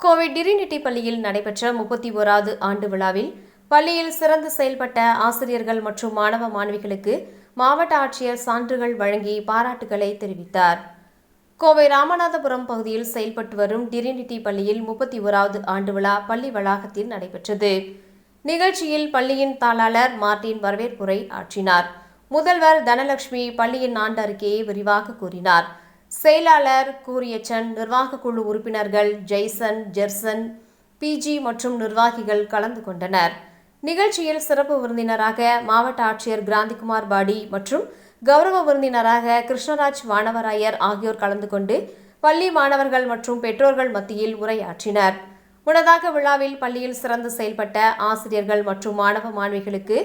Kovai Trinity பள்ளியில் நடைபெற்ற முப்பத்தி ஓராவது ஆண்டு விழாவில் பள்ளியில் சிறந்து செயல்பட்ட ஆசிரியர்கள் மற்றும் மாணவ மாணவிகளுக்கு மாவட்ட ஆட்சியர் சான்றுகள் வழங்கி பாராட்டுகளை தெரிவித்தார். கோவை ராமநாதபுரம் பகுதியில் செயல்பட்டு வரும் டிரினிட்டி பள்ளியில் முப்பத்தி ஓராவது ஆண்டு விழா பள்ளி வளாகத்தில் நடைபெற்றது. நிகழ்ச்சியில் பள்ளியின் தாளாளர் மார்டின் வரவேற்புரை ஆற்றினார். முதல்வர் தனலட்சுமி பள்ளியின் ஆண்டு அறிக்கையை விரிவாக கூறினார். செயலாளர் கூரியச்சன் நிர்வாக குழு உறுப்பினர்கள் ஜெய்சன் ஜெர்சன் பிஜி மற்றும் நிர்வாகிகள் கலந்து கொண்டனர். நிகழ்ச்சியில் சிறப்பு விருந்தினராக மாவட்ட ஆட்சியர் கிராந்திகுமார் பாடி மற்றும் கௌரவ விருந்தினராக கிருஷ்ணராஜ் வானவராயர் ஆகியோர் கலந்து கொண்டு பள்ளி மாணவர்கள் மற்றும் பெற்றோர்கள் மத்தியில் உரையாற்றினர். முன்னதாக விழாவில் பள்ளியில் சிறந்து செயல்பட்ட ஆசிரியர்கள் மற்றும் மாணவ மாணவிகளுக்கு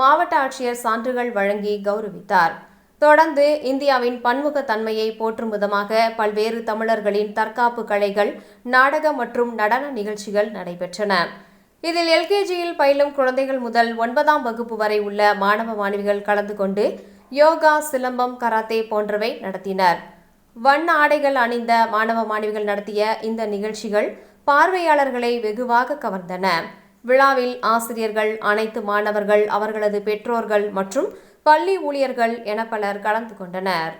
மாவட்ட ஆட்சியர் சான்றுகள் வழங்கி கௌரவித்தார். தொடர்ந்து இந்தியாவின் பன்முகத்தன்மையை போற்றும் விதமாக பல்வேறு தமிழர்களின் தற்காப்பு கலைகள் நாடக மற்றும் நடன நிகழ்ச்சிகள் நடைபெற்றன. இதில் எல்கேஜியில் பயிலும் குழந்தைகள் முதல் ஒன்பதாம் வகுப்பு வரை உள்ள மாணவ மாணவிகள் கலந்து கொண்டு யோகா சிலம்பம் கராத்தே போன்றவை நடத்தினர். வண்ண ஆடைகள் அணிந்த மாணவ மாணவிகள் நடத்திய இந்த நிகழ்ச்சிகள் பார்வையாளர்களை வெகுவாக கவர்ந்தன. விழாவில் ஆசிரியர்கள் அனைத்து மாணவர்கள் அவர்களது பெற்றோர்கள் மற்றும் பள்ளி ஊழியர்கள் என பலர் கலந்து கொண்டனர்.